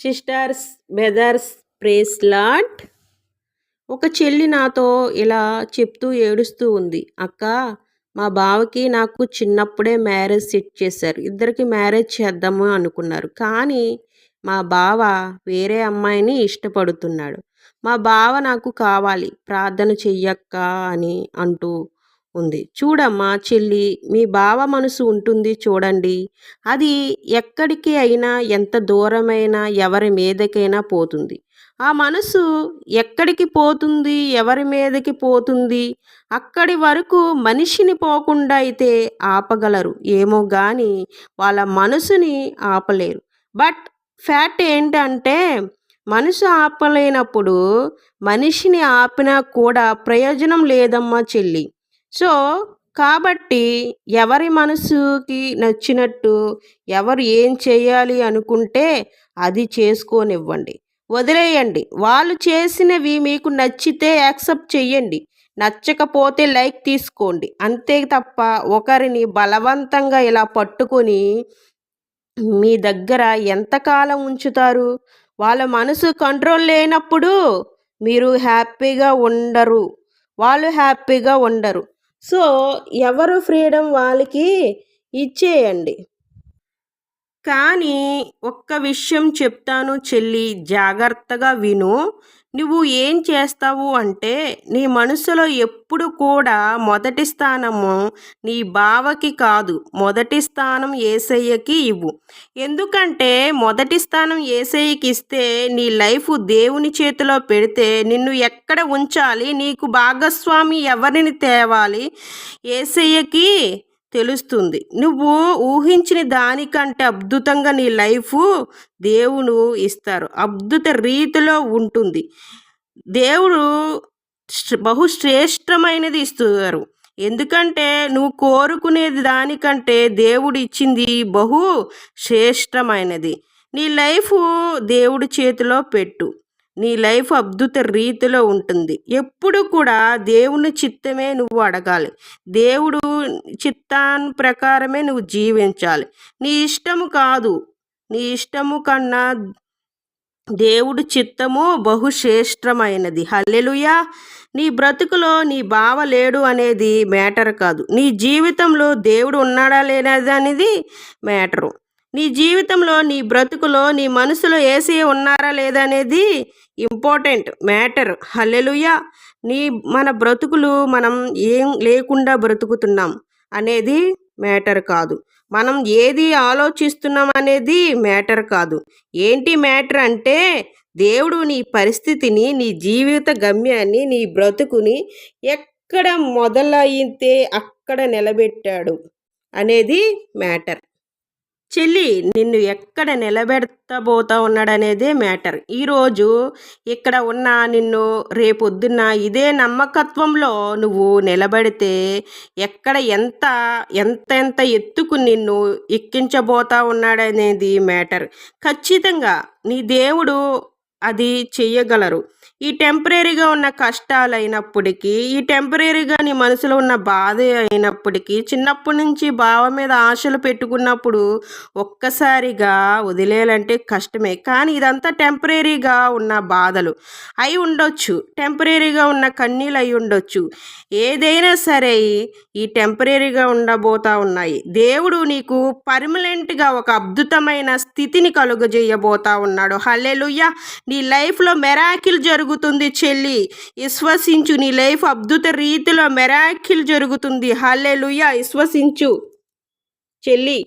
Sisters brothers praise lot ఒక చెల్లి నాతో ఇలా చెప్తూ ఏడుస్తూ ఉంది. అక్క మా బావకి నాకు చిన్నప్పుడే మ్యారేజ్ సెట్ చేశారు. ఇద్దరికి మ్యారేజ్ చేద్దాము అనుకున్నారు. కానీ మా బావ వేరే అమ్మాయిని ఇష్టపడుతున్నాడు. మా బావ నాకు కావాలి. ప్రార్థన చెయ్యక్క అని అంటూ ఉంది. చూడమ్మా చెల్లి మీ బావ మనసు ఉంటుంది చూడండి. అది ఎక్కడికి అయినా ఎంత దూరమైనా ఎవరి మీదకైనా పోతుంది. ఆ మనసు ఎక్కడికి పోతుంది ఎవరి మీదకి పోతుంది అక్కడి వరకు మనిషిని పోకుండా అయితే ఆపగలరు. ఏమో కానీ వాళ్ళ మనసుని ఆపలేరు. బట్ ఫ్యాట్ ఏంటంటే మనసు ఆపలేనప్పుడు మనిషిని ఆపినా కూడా ప్రయోజనం లేదమ్మా చెల్లి. సో కాబట్టి ఎవరి మనసుకి నచ్చినట్టు ఎవరు ఏం చేయాలి అనుకుంటే అది చేసుకోనివ్వండి. వదిలేయండి. వాళ్ళు చేసినవి మీకు నచ్చితే యాక్సెప్ట్ చెయ్యండి. నచ్చకపోతే లైక్ తీసుకోండి. అంతే తప్ప ఒకరిని బలవంతంగా ఇలా పట్టుకొని మీ దగ్గర ఎంతకాలం ఉంచుతారు? వాళ్ళ మనసు కంట్రోల్ లేనప్పుడు మీరు హ్యాపీగా ఉండరు. వాళ్ళు హ్యాపీగా ఉండరు. సో ఎవరు ఫ్రీడమ్ వాళ్ళకి ఇచ్చేయండి. కానీ ఒక్క విషయం చెప్తాను చెల్లి జాగ్రత్తగా విను. నువ్వు ఏం చేస్తావు అంటే నీ మనసులో ఎప్పుడు కూడా మొదటి స్థానము నీ బావకి కాదు. మొదటి స్థానం ఏసయ్యకి ఇవ్వు. ఎందుకంటే మొదటి స్థానం ఏసయ్యకి ఇస్తే నీ లైఫ్ దేవుని చేతిలో పెడితే నిన్ను ఎక్కడ ఉంచాలి? నీకు భాగస్వామి ఎవరిని తేవాలి? ఏసయ్యకి తెలుస్తుంది. నువ్వు ఊహించిన దానికంటే అద్భుతంగా నీ లైఫ్ దేవుడు ఇస్తారు. అద్భుత రీతిలో ఉంటుంది. దేవుడు బహుశ్రేష్టమైనది ఇస్తారు. ఎందుకంటే నువ్వు కోరుకునేది దానికంటే దేవుడు ఇచ్చింది బహు శ్రేష్టమైనది నీ లైఫ్ దేవుడి చేతిలో పెట్టు. నీ లైఫ్ అద్భుత రీతిలో ఉంటుంది. ఎప్పుడు కూడా దేవుని చిత్తమే నువ్వు అడగాలి. దేవుడు చిత్తాన్ ప్రకారమే నువ్వు జీవించాలి. నీ ఇష్టము కాదు. నీ ఇష్టము కన్నా దేవుడు చిత్తము బహుశ్రేష్టమైనది. హల్లెలుయా! నీ బ్రతుకులో నీ బావ లేడు అనేది మ్యాటర్ కాదు. నీ జీవితంలో దేవుడు ఉన్నాడా లేనది అనేది మ్యాటరు. నీ జీవితంలో నీ బ్రతుకులో నీ మనసులో ఏసీ ఉన్నారా లేదా అనేది ఇంపార్టెంట్ మ్యాటర్. హల్లెలుయా! నీ మన బ్రతుకులు మనం ఏం లేకుండా బ్రతుకుతున్నాం అనేది మ్యాటర్ కాదు. మనం ఏది ఆలోచిస్తున్నాం అనేది మ్యాటర్ కాదు. ఏంటి మ్యాటర్ అంటే దేవుడు నీ పరిస్థితిని నీ జీవిత గమ్యాన్ని నీ బ్రతుకుని ఎక్కడ మొదలైతే అక్కడ నిలబెట్టాడు అనేది మ్యాటర్. చెల్లి నిన్ను ఎక్కడ నిలబెడతబోతా ఉన్నాడనేదే మ్యాటర్. ఈరోజు ఇక్కడ ఉన్న నిన్ను రేపొద్దున్న ఇదే నమ్మకత్వంలో నువ్వు నిలబడితే ఎక్కడ ఎంత ఎంత ఎంత ఎత్తుకు నిన్ను ఎక్కించబోతా ఉన్నాడనేది మ్యాటర్. ఖచ్చితంగా నీ దేవుడు అది చెయ్యగలరు. ఈ టెంపరీగా ఉన్న కష్టాలు అయినప్పటికీ ఈ టెంపరీగా నీ మనసులో ఉన్న బాధ అయినప్పటికీ చిన్నప్పటి నుంచి బావ మీద ఆశలు పెట్టుకున్నప్పుడు ఒక్కసారిగా వదిలేయాలంటే కష్టమే. కానీ ఇదంతా టెంపరీగా ఉన్న బాధలు అయి ఉండొచ్చు. టెంపరీగా ఉన్న కన్నీళ్ళు అయి ఉండొచ్చు. ఏదైనా సరే ఈ టెంపరీగా ఉండబోతా ఉన్నాయి. దేవుడు నీకు పర్మనెంట్గా ఒక అద్భుతమైన స్థితిని కలుగజేయబోతా ఉన్నాడు. హల్లెలుయ్య నీ లైఫ్లో మెరాకిల్ జరుగుతుంది చెల్లి. విశ్వసించు నీ లైఫ్ అద్భుత రీతిలో మెరాకిల్ జరుగుతుంది. హల్లెలుయ విశ్వసించు చెల్లి.